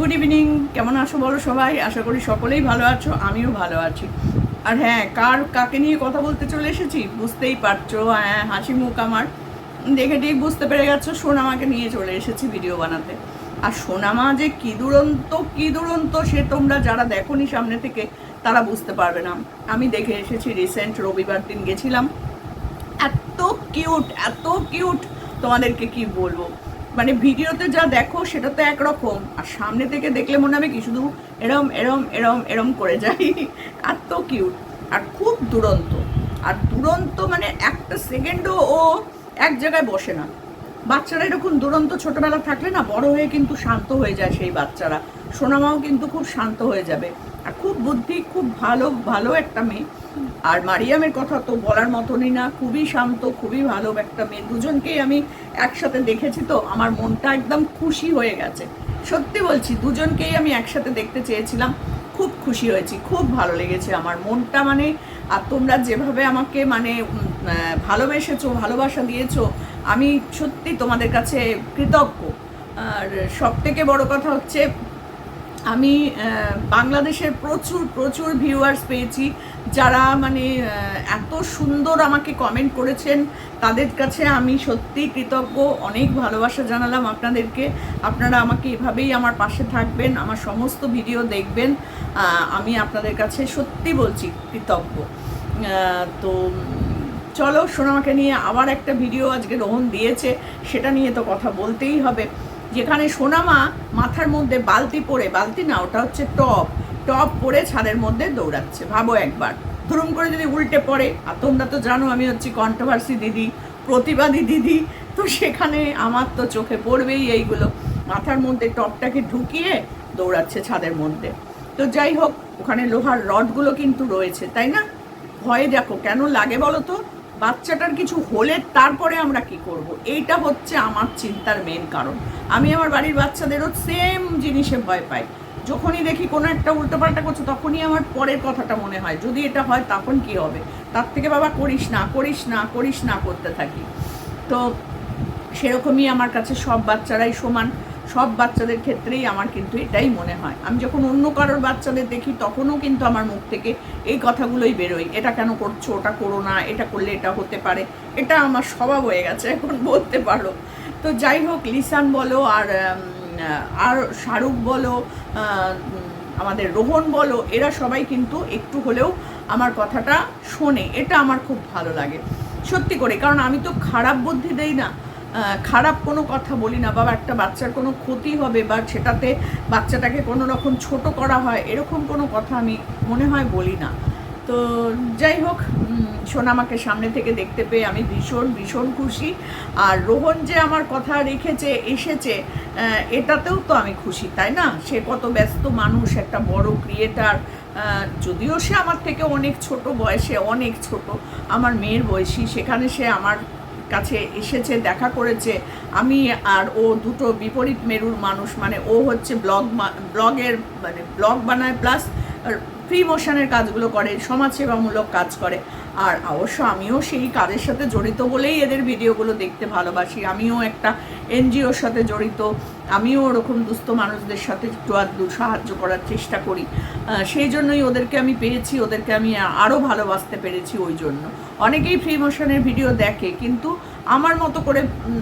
Good evening কেমন আছো বলো সবাই? আশা করি সকলেই ভালো আছো, আমিও ভালো আছি। আর হ্যাঁ কার, কাকে নিয়ে কথা বলতে চলে এসেছি? বুঝতেই পারছ হ্যাঁ হাসি মুখ আমার। দেখে ঠিক বুঝতে পেরে গেছো, সোনামাকে নিয়ে চলে এসেছি ভিডিও বানাতে। আর সোনামা যে কী দুরন্ত কী দুরন্ত, সে তোমরা যারা দেখোনি সামনে থেকে, তারা বুঝতে পারবে না। আমি দেখে এসেছি রিসেন্ট রবিবার দিন গেছিলাম। এত কিউট এত কিউট তোমাদেরকে কি বলব? মানে ভিডিওতে যা দেখো সেটা তো একরকম। আর সামনে থেকে দেখলে মনে হবে কি, শুধু এরম এরম এরম এরম করে যাই। এত কিউট আর খুব দুরন্ত। আর দুরন্ত মানে একটা সেকেন্ডও ও এক জায়গায় বসে না। বাচ্চারা এরকম দুরন্ত ছোটবেলা থাকলে না, বড় হয়ে কিন্তু শান্ত হয়ে যায় সেই বাচ্চারা। সোনামাও কিন্তু খুব শান্ত হয়ে যাবে। আর খুব বুদ্ধি, খুব ভালো ভালো একটা মেয়ে। আর মারিয়ামের কথা তো বলার মতনই না। খুবই শান্ত, খুবই ভালো একটা মেয়ে। দুজনকেই আমি একসাথে দেখেছি তো, আমার মনটা একদম খুশি হয়ে গেছে। সত্যি বলছি, দুজনকেই আমি একসাথে দেখতে চেয়েছিলাম। খুব খুশি হয়েছি, খুব ভালো লেগেছে আমার মনটা মানে। আর তোমরা যেভাবে আমাকে মানে ভালোবেসেছো, ভালোবাসা দিয়েছ, আমি সত্যি তোমাদের কাছে কৃতজ্ঞ। আর সব থেকে বড় কথা হচ্ছে আমি বাংলাদেশের প্রচুর প্রচুর ভিউয়ার্স পেয়েছি। যারা মানে এত সুন্দর আমাকে কমেন্ট করেছেন, তাদের কাছে আমি সত্যি কৃতজ্ঞ। অনেক ভালোবাসা জানালাম আপনাদেরকে। আপনারা আমাকে এভাবেই আমার পাশে থাকবেন, আমার সমস্ত ভিডিও দেখবেন। আমি আপনাদের কাছে সত্যি বলছি, কৃতজ্ঞ। তো, চলো সোনামাকে নিয়ে আবার একটা ভিডিও আজকে রোহন দিয়েছে। সেটা নিয়ে তো কথা বলতেই হবে। যেখানে সোনামা মাথার মধ্যে বালতি পরে, বালতি না, ওটা হচ্ছে টপ। টপ পরে ছাদের মধ্যে দৌড়াচ্ছে। ভাবো একবার। ধরুম করে যদি উল্টে পড়ে। আর তোমরা তো জানো, আমি হচ্ছি কন্ট্রোভার্সি দিদি, প্রতিবাদী দিদি। তো সেখানে আমার তো চোখে পড়বেই এইগুলো। মাথার মধ্যে টপটাকে ঢুকিয়ে দৌড়াচ্ছে ছাদের মধ্যে। তো যাই হোক, ওখানে লোহার রডগুলো কিন্তু রয়েছে, তাই না? ভয়ে দেখো, কেন লাগে বলো তো? বাচ্চাটার কিছু হলে তারপরে আমরা কি করব। এইটা হচ্ছে আমার চিন্তার মেন কারণ। আমি আমার বাড়ির বাচ্চাদেরও সেম জিনিসে ভয় পাই। যখনই দেখি কোনো একটা উল্টোপাল্টা করছে, তখনই আমার পরের কথাটা মনে হয়। যদি এটা হয়, তখন কি হবে? তার থেকে বাবা, করিস না করিস না করিস না করতে থাকি। তো সেরকমই আমার কাছে সব বাচ্চারাই সমান। সব বাচ্চাদের ক্ষেত্রেই আমার কিন্তু এটাই মনে হয়। আমি যখন অন্য কারোর বাচ্চাদের দেখি, তখনও কিন্তু আমার মুখ থেকে এই কথাগুলোই বেরোয়। এটা কেন করছ? ওটা করো না। এটা করলে এটা হতে পারে। এটা আমার স্বভাব হয়ে গেছে এখন, বলতে পারো। তো যাই হোক, লিসান বলো আর আর শাহরুখ বলো আমাদের রোহন বলো, এরা সবাই কিন্তু একটু হলেও আমার কথাটা শোনে। এটা আমার খুব ভালো লাগে। সত্যি করে, কারণ আমি তো খারাপ বুদ্ধি দেই না। খারাপ কোনো কথা বলি না, বা একটা বাচ্চার কোনো ক্ষতি হবে, বা সেটাতে বাচ্চাটাকে কোনো রকম ছোট করা হয়, এরকম কোনো কথা আমি মনে হয় বলি না। তো যাই হোক সোনামাকে সামনে থেকে দেখতে পেয়ে আমি ভীষণ ভীষণ খুশি। আর রোহন যে আমার কথা রেখেছে, এসেছে এটাতেও তো আমি খুশি, তাই না? সে কত ব্যস্ত মানুষ, একটা বড় ক্রিয়েটার যদিও সে আমার থেকে অনেক ছোট বয়সে, অনেক ছোট। আমার মেয়ের বয়সী, সেখানে সে আমার কাছে এসেছে, দেখা করেছে। আমি আর ও দুটো বিপরীত মেরুর মানুষ মানে ও হচ্ছে ব্লগ ব্লগের মানে ব্লগ বানায়, প্লাস ফ্রি মোশনের কাজগুলো করে, সমাজসেবামূলক কাজ করে। আর অবশ্য আমিও সেই কাজের সাথে জড়িত বলেই এদের ভিডিওগুলো দেখতে ভালোবাসি। আমিও একটা এনজিওর সাথে জড়িত। আমিও ওরকম দুস্থ মানুষদের সাথে একটু আধটু সাহায্য করার চেষ্টা করি। সেই জন্যই ওদেরকে আমি পেয়েছি, ওদেরকে আমি আরও ভালোবাসতে পেরেছি ওই জন্য। অনেকেই ফ্রি মোশনের ভিডিও দেখে, কিন্তু আমার মতো করে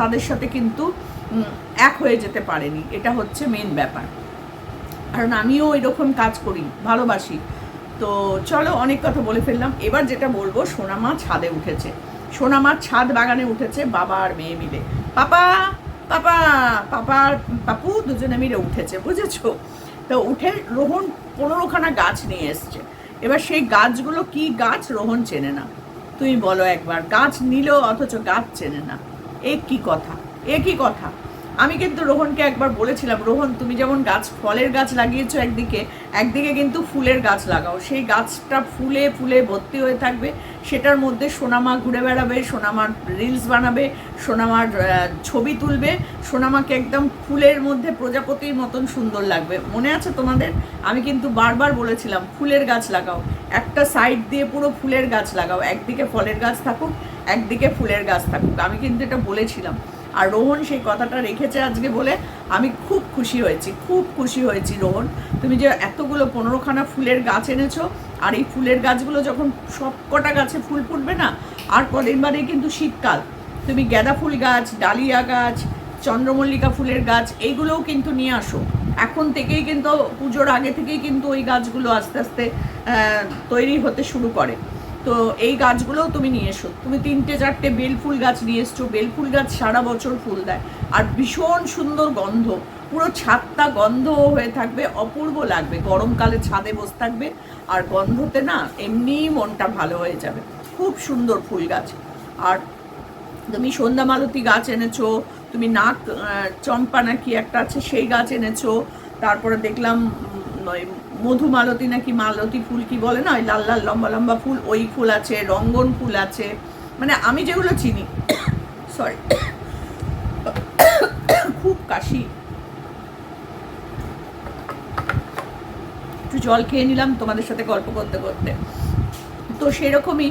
তাদের সাথে কিন্তু এক হয়ে যেতে পারেনি। এটা হচ্ছে মেন ব্যাপার। কারণ আমিও এরকম কাজ করি, ভালোবাসি। তো চলো অনেক কথা বলে ফেললাম। এবার যেটা বলব, সোনামা ছাদে উঠেছে। সোনামা ছাদ বাগানে উঠেছে, বাবা আর মেয়ে মিলে। পাপা! পাপা পাপার পাপু দুজনে মিলে উঠেছে, বুঝেছ? তো উঠে রোহন পনেরোখানা গাছ নিয়ে এসছে। এবার সেই গাছগুলো কি গাছ রোহন চেনে না। তুমি বলো একবার, গাছ নিল অথচ গাছ চেনে না। এ কি কথা? এ কি কথা? আমি কিন্তু রোহনকে একবার বলেছিলাম, রোহন, তুমি যেমন গাছ, ফলের গাছ লাগিয়েছো একদিকে একদিকে কিন্তু ফুলের গাছ লাগাও। সেই গাছটা ফুলে ফুলে ভর্তি হয়ে থাকবে। সেটার মধ্যে সোনামা ঘুরে বেড়াবে, সোনামার রিলস বানাবে, সোনামার ছবি তুলবে, সোনামাকে একদম ফুলের মধ্যে প্রজাপতির মতন সুন্দর লাগবে। মনে আছে তোমাদের? আমি কিন্তু বারবার বলেছিলাম, ফুলের গাছ লাগাও। একটা সাইড দিয়ে পুরো ফুলের গাছ লাগাও। একদিকে ফলের গাছ থাকুক, একদিকে ফুলের গাছ থাকুক। আমি কিন্তু এটা বলেছিলাম। আর রোহন সেই কথাটা রেখেছে আজকে বলে আমি খুব খুশি হয়েছি, খুব খুশি হয়েছি রোহন। তুমি যে এতগুলো পনেরোখানা ফুলের গাছ এনেছো, আর এই ফুলের গাছগুলো যখন সব কটা গাছে ফুল ফুটবে না, আর কদিন বাদে কিন্তু শীতকাল। তুমি গাঁদা ফুল গাছ, ডালিয়া গাছ, চন্দ্রমল্লিকা ফুলের গাছ, এইগুলোও কিন্তু নিয়ে আসো। এখন থেকেই কিন্তু পুজোর আগে থেকেই কিন্তু ওই গাছগুলো আস্তে আস্তে তৈরি হতে শুরু করে। তো এই গাছগুলোও তুমি নিয়ে এসো। তুমি তিনটে, চারটে বেল ফুল গাছ নিয়ে এসছো। বেল ফুল গাছ সারা বছর ফুল দেয়। আর ভীষণ সুন্দর গন্ধ। পুরো ছাদটা গন্ধ হয়ে থাকবে, অপূর্ব লাগবে। গরমকালে ছাদে বসে থাকবে। আর গন্ধতে না এমনিই মনটা ভালো হয়ে যাবে। খুব সুন্দর ফুল গাছ। আর তুমি সন্ধ্যা মালতী গাছ এনেছো, তুমি নাক চম্পা নাকি একটা আছে, সেই গাছ এনেছো। তারপরে দেখলাম উম, ওই মধুমালতী নাকি মালতী ফুল কি বলে না ওই লাল লাল লম্বা লম্বা ফুল ওই ফুল আছে রঙ্গন ফুল আছে। মানে আমি যেগুলো চিনি সরি খুব কাশি। একটু জল খেয়ে নিলাম তোমাদের সাথে গল্প করতে করতে। তো সেরকমই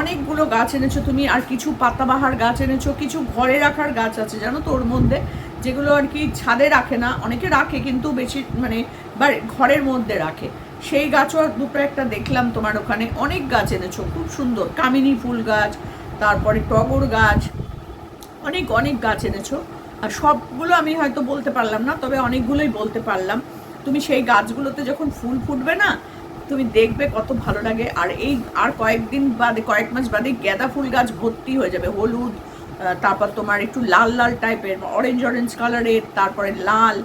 অনেকগুলো গাছ এনেছো তুমি আর কিছু পাতাবাহার গাছ এনেছো কিছু ঘরে রাখার গাছ আছে জানো তো ওর মধ্যে? যেগুলো আর কি ছাদে রাখে না অনেকে রাখে কিন্তু বেশি মানে বাড়ি- ঘরের মধ্যে রাখে। সেই গাছও দুটো একটা দেখলাম তোমার ওখানে। অনেক গাছ এনেছো, খুব সুন্দর। কামিনী ফুল গাছ, তারপরে টগর গাছ, অনেক অনেক গাছ এনেছো। আর সবগুলো আমি হয়তো বলতে পারলাম না, তবে অনেকগুলোই বলতে পারলাম। তুমি সেই গাছগুলোতে যখন ফুল ফুটবে না, তুমি দেখবে কত ভালো লাগে। আর এই, আর কয়েকদিন বাদে, কয়েক মাস বাদে গাঁদা ফুল গাছ ভর্তি হয়ে যাবে, হলুদ তারপর তোমার একটু লাল লাল টাইপের অরেঞ্জ অরেঞ্জ কালারের তারপরে লাল,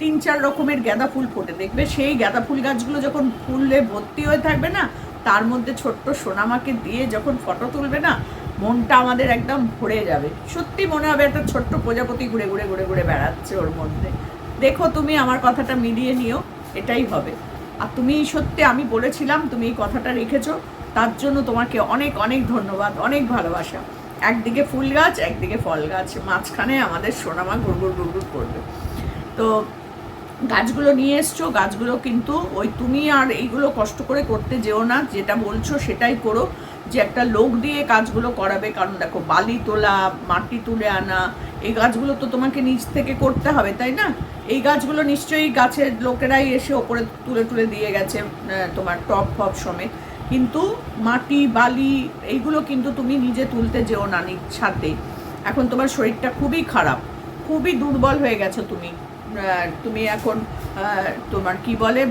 তিন চার রকমের গাঁদা ফুল ফোটে। দেখবে সেই গাঁদা ফুল গাছগুলো যখন ফুলে ভর্তি হয়ে থাকবে না, তার মধ্যে ছোট্ট সোনামাকে দিয়ে যখন ফটো তুলবে না, মনটা আমাদের একদম ভরে যাবে। সত্যি মনে হবে একটা ছোট্ট প্রজাপতি ঘুরে ঘুরে ঘুরে ঘুরে বেড়াচ্ছে ওর মধ্যে। দেখো তুমি আমার কথাটা মিলিয়ে নিও, এটাই হবে। আর তুমি সত্যি আমি বলেছিলাম, তুমি এই কথাটা রেখেছো, তার জন্য তোমাকে অনেক অনেক ধন্যবাদ, অনেক ভালোবাসা। একদিকে ফুল গাছ, একদিকে ফল গাছ। মাঝখানে আমাদের সোনামা গুড়গুড় গুড়গুড় করবে। তো গাছগুলো নিয়ে এসছো, গাছগুলো কিন্তু ওই তুমি আর এইগুলো কষ্ট করে করতে যেও না, যেটা বলছো সেটাই করো। যে একটা লোক দিয়ে কাজগুলো করাবে, কারণ দেখো বালি তোলা, মাটি তুলে আনা, এই গাছগুলো তো তোমাকে নিচ থেকে করতে হবে, তাই না? এই গাছগুলো নিশ্চয়ই গাছের লোকেরাই এসে ওপরে তুলে তুলে দিয়ে গেছে তোমার টপ, ফপ সমেত। কিন্তু মাটি, বালি, এইগুলো কিন্তু তুমি নিজে তুলতে যেও না ছাদে এখন তোমার শরীরটা খুবই খারাপ, খুবই দুর্বল হয়ে গেছো তুমি। তুমি এখন তোমার কি বলে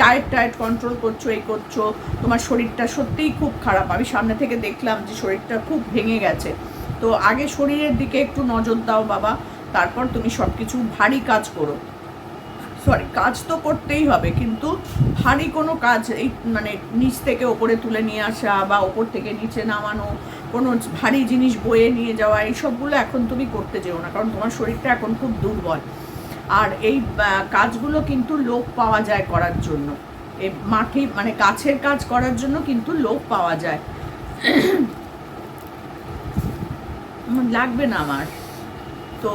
ডায়েট টায়েট কন্ট্রোল করছ এই করছ। তোমার শরীরটা সত্যিই খুব খারাপ। আমি সামনে থেকে দেখলাম যে শরীরটা খুব ভেঙে গেছে। তো আগে শরীরের দিকে একটু নজর দাও বাবা, তারপর তুমি সব কিছু ভারী কাজ করো। সরি কাজ তো করতেই হবে, কিন্তু ভারী কোনো কাজ এই মানে নিচ থেকে ওপরে তুলে নিয়ে আসা বা ওপর থেকে নিচে নামানো, কোনো ভারী জিনিস বয়ে নিয়ে যাওয়া, এইসবগুলো এখন তুমি করতে যেও না, কারণ তোমার শরীরটা এখন খুব দুর্বল। আর এই কাজগুলো কিন্তু লোক পাওয়া যায় করার জন্য। এই মাঠে মানে কাছের কাজ করার জন্য কিন্তু লোক পাওয়া যায়। লাগবে না আমার। তো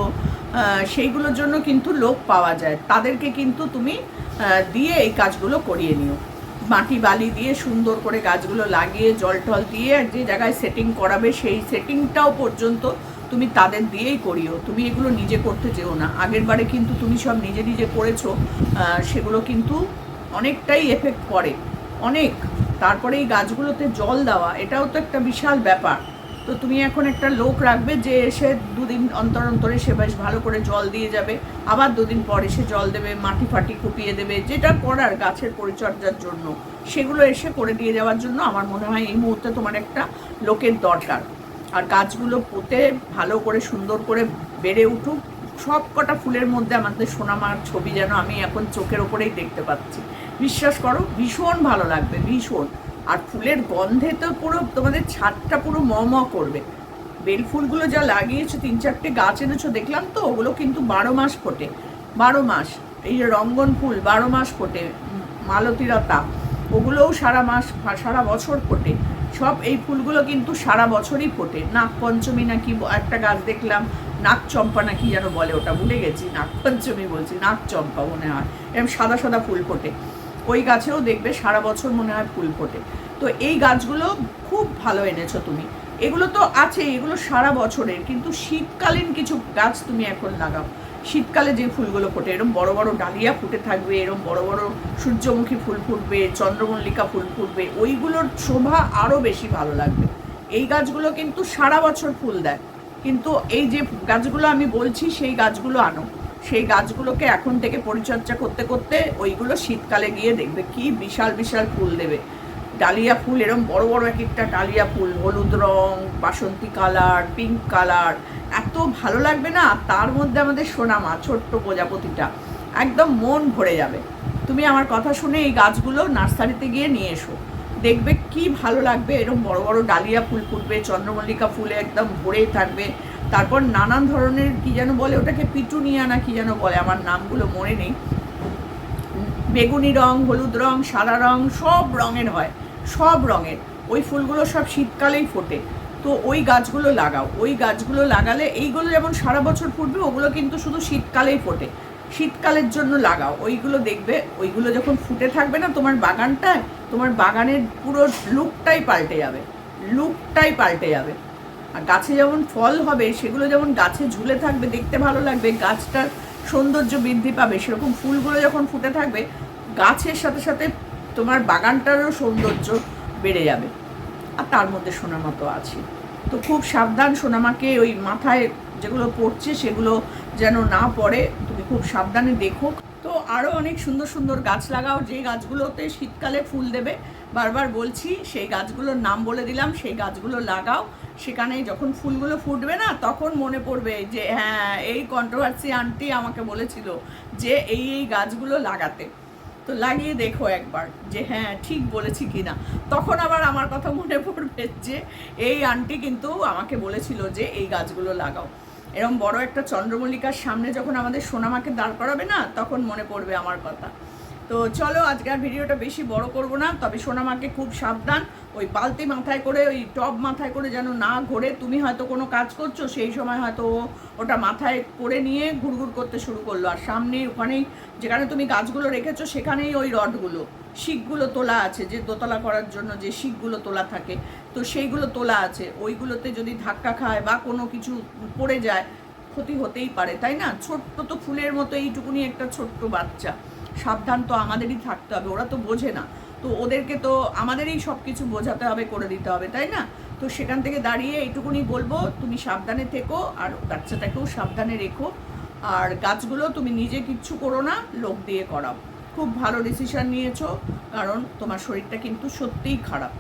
সেইগুলোর জন্য কিন্তু লোক পাওয়া যায়। তাদেরকে কিন্তু তুমি দিয়ে এই কাজগুলো করিয়ে নিও। মাটি বালি দিয়ে সুন্দর করে গাছগুলো লাগিয়ে, জল টল দিয়ে আর যে জায়গায় সেটিং করাবে সেই সেটিংটাও পর্যন্ত তুমি তাদের দিয়েই করিও। তুমি এগুলো নিজে করতে যেও না। আগের বারে কিন্তু তুমি সব নিজে নিজে করেছ সেগুলো কিন্তু অনেকটাই এফেক্ট পড়ে অনেক। তারপরে এই গাছগুলোতে জল দেওয়া, এটাও তো একটা বিশাল ব্যাপার। তো তুমি এখন একটা লোক রাখবে যে এসে দুদিন অন্তর অন্তরে সে বেশ ভালো করে জল দিয়ে যাবে। আবার দুদিন পর এসে জল দেবে, মাটি ফাটি কুপিয়ে দেবে, যেটা করার গাছের পরিচর্যার জন্য। সেগুলো এসে করে দিয়ে যাওয়ার জন্য আমার মনে হয় এই মুহূর্তে তোমার একটা লোকের দরকার। আর গাছগুলো পুঁতে ভালো করে, সুন্দর করে বেড়ে উঠুক। সব কটা ফুলের মধ্যে আমাদের সোনামার ছবি যেন আমি এখন চোখের ওপরেই দেখতে পাচ্ছি। বিশ্বাস করো, ভীষণ ভালো লাগবে, ভীষণ। আর ফুলের গন্ধে তো পুরো তোমাদের ছাদটা পুরো ম ম করবে। বেল ফুলগুলো যা লাগিয়েছো তিন চারটে গাছ এনেছো দেখলাম তো ওগুলো কিন্তু বারো মাস ফোটে। বারো মাস। এই যে রঙ্গন ফুল বারো মাস ফোটে। উম, মালতীলতা ওগুলোও সারা মাস সারা বছর ফোটে। সব এই ফুলগুলো কিন্তু সারা বছরই ফোটে। নাগ পঞ্চমী নাকি একটা গাছ দেখলাম নাগ চম্পা নাকি যেন বলে ওটা ভুলে গেছি। নাগ পঞ্চমী বলছি নাগ চম্পা মনে হয়। এরকম সাদা সাদা ফুল ফোটে। ওই গাছেও দেখবে সারা বছর মনে হয় ফুল ফোটে। তো এই গাছগুলো খুব ভালো এনেছো তুমি। এগুলো তো আছে, এগুলো সারা বছরের, কিন্তু শীতকালীন কিছু গাছ তুমি এখন লাগাও। শীতকালে যে ফুলগুলো ফোটে এরকম বড় বড় ডালিয়া ফুটে থাকবে এরকম বড় বড় সূর্যমুখী ফুল ফুটবে, চন্দ্রমল্লিকা ফুল ফুটবে, ওইগুলোর শোভা আরও বেশি ভালো লাগবে। এই গাছগুলো কিন্তু সারা বছর ফুল দেয়। কিন্তু এই যে গাছগুলো আমি বলছি, সেই গাছগুলো আনো। সেই গাছগুলোকে এখন থেকে পরিচর্যা করতে করতে ওইগুলো শীতকালে গিয়ে দেখবে কি বিশাল বিশাল ফুল দেবে। ডালিয়া ফুল এরকম বড় বড় এক একটা ডালিয়া ফুল, হলুদ রং, বাসন্তী কালার পিঙ্ক কালার, এত ভালো লাগবে না? তার মধ্যে আমাদের সোনামা, ছোট্ট প্রজাপতিটা, একদম মন ভরে যাবে। তুমি আমার কথা শুনে এই গাছগুলো নার্সারিতে গিয়ে নিয়ে এসো। দেখবে কি ভালো লাগবে এরকম বড় বড় ডালিয়া ফুল ফুটবে, চন্দ্রমল্লিকা ফুলে একদম ভরে থাকবে। তারপর নানান ধরনের কি যেন বলে, ওটাকে পিটুনিয়া না কি যেন বলে, আমার নামগুলো মনে নেই। বেগুনি রং, হলুদ রং, সাদা রং, সব রঙের হয়, সব রঙের। ওই ফুলগুলো সব শীতকালেই ফোটে। তো ওই গাছগুলো লাগাও। ওই গাছগুলো লাগালে এইগুলো যেমন সারা বছর ফুটবে, ওগুলো কিন্তু শুধু শীতকালেই ফোটে। শীতকালের জন্য লাগাও। ওইগুলো দেখবে, ওইগুলো যখন ফুটে থাকবে না তোমার বাগানটায়, তোমার বাগানের পুরো লুকটাই পাল্টে যাবে। লুকটাই পাল্টে যাবে। আর গাছে যেমন ফল হবে, সেগুলো যেমন গাছে ঝুলে থাকবে, দেখতে ভালো লাগবে, গাছটার সৌন্দর্য বৃদ্ধি পাবে, সেরকম ফুলগুলো যখন ফুটে থাকবে, গাছের সাথে সাথে তোমার বাগানটারও সৌন্দর্য বেড়ে যাবে। আর তার মধ্যে সোনামা তো আছে। তো খুব সাবধান সোনামাকে ওই মাথায় যেগুলো পড়ছে, সেগুলো যেন না পড়ে, তুমি খুব সাবধানে দেখো। তো আরও অনেক সুন্দর সুন্দর গাছ লাগাও যে গাছগুলোতে শীতকালে ফুল দেবে বারবার বলছি, সেই গাছগুলোর নাম বলে দিলাম, সেই গাছগুলো লাগাও। সেখানে যখন ফুলগুলো ফুটবে না, তখন মনে পড়বে যে হ্যাঁ এই কন্ট্রোভার্সি আন্টি আমাকে বলেছিল যে, এই এই গাছগুলো লাগাতে। তো লাগিয়ে দেখো একবার যে হ্যাঁ ঠিক বলেছি কিনা। তখন আবার আমার কথা মনে পড়বে যে, এই আন্টি কিন্তু আমাকে বলেছিল যে, এই গাছগুলো লাগাও। এরকম বড় একটা চন্দ্রমল্লিকার সামনে যখন আমাদের সোনামাকে দাঁড় করাবে না, তখন মনে পড়বে আমার কথা। তো চলো, আজকে আর ভিডিওটা বেশি বড় করব না, তবে সোনা সোনামাকে খুব সাবধান। ওই বালতি মাথায় করে, ওই টব মাথায় করে যেন না ঘোরে, তুমি হয়তো কোনো কাজ করছ, সেই সময় হয়তো ওটা মাথায় করে নিয়ে ঘুরঘুর করতে শুরু করল। আর সামনে ওখানেই, যেখানে তুমি গাছগুলো রেখেছো, সেখানেই ওই রডগুলো, শিকগুলো তোলা আছে, যে দোতলা করার জন্য যে শিকগুলো তোলা থাকে। তো সেইগুলো তোলা আছে, ওইগুলোতে যদি ধাক্কা খায় বা কোনো কিছু পড়ে যায়, ক্ষতি হতেই পারে, তাই না? ছোট্ট তো ফুলের মতো এইটুকুনি একটা ছোট্ট বাচ্চা। সাবধান তো আমাদেরই থাকতে হবে, ওরা তো বোঝে না। তো ওদেরকে তো আমাদেরই সব কিছু বোঝাতে হবে, করে দিতে হবে, তাই না? তো সেখান থেকে দাঁড়িয়ে এইটুকুনি বলব, তুমি সাবধানে থেকো আর বাচ্চাটাকেও সাবধানে রেখো। আর গাছগুলো তুমি নিজে কিচ্ছু করো না, লোক দিয়ে করাও। খুব ভালো ডিসিশান নিয়েছো, কারণ তোমার শরীরটা কিন্তু সত্যিই খারাপ।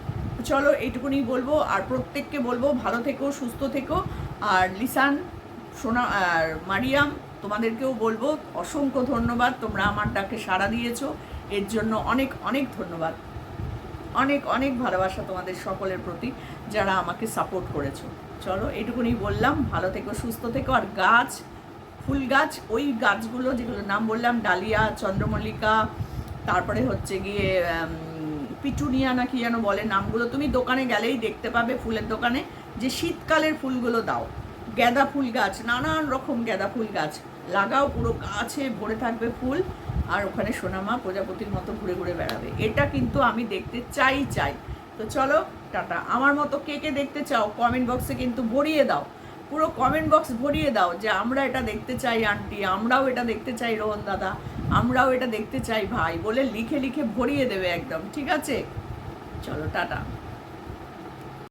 চলো এইটুকুনি বলব, আর প্রত্যেককে বলব, ভালো থেকো, সুস্থ থেকো। আর লিসান, সোনা, আর মারিয়াম তোমাদেরকেও বলব, অসংখ্য ধন্যবাদ, তোমরা আমার ডাকে সাড়া দিয়েছ। এর জন্য অনেক অনেক ধন্যবাদ। অনেক অনেক ভালোবাসা তোমাদের সকলের প্রতি যারা আমাকে সাপোর্ট করেছ। চলো, এটুকুনি বললাম, ভালো থেকো, সুস্থ থেকো। আর গাছ, ফুল গাছ, ওই গাছগুলো যেগুলো নাম বললাম, ডালিয়া, চন্দ্রমল্লিকা, তারপরে হচ্ছে গিয়ে পিটুনিয়া না কি যেন বলে নামগুলো, তুমি দোকানে গেলেই দেখতে পাবে ফুলের দোকানে যে শীতকালের ফুলগুলো দাও। গ্যাদা ফুল গাছ, নানান রকম গ্যাদা ফুল গাছ। লাগাও পুরো গাছে ভরে থাকবে ফুল, আর ওখানে সোনামা প্রজাপতির মতো ঘুরে ঘুরে বেড়াবে। এটা কিন্তু আমি দেখতে চাই চাই। তো চলো, টাটা। আমার মতো কে কে দেখতে চাও কমেন্ট বক্সে কিন্তু ভরিয়ে দাও। পুরো কমেন্ট বক্স ভরিয়ে দাও যে আমরা এটা দেখতে চাই আন্টি আমরাও এটা দেখতে চাই, রোহন দাদা, আমরাও এটা দেখতে চাই, ভাই বলে লিখে লিখে ভরিয়ে দেবে একদম, ঠিক আছে? চলো, টাটা।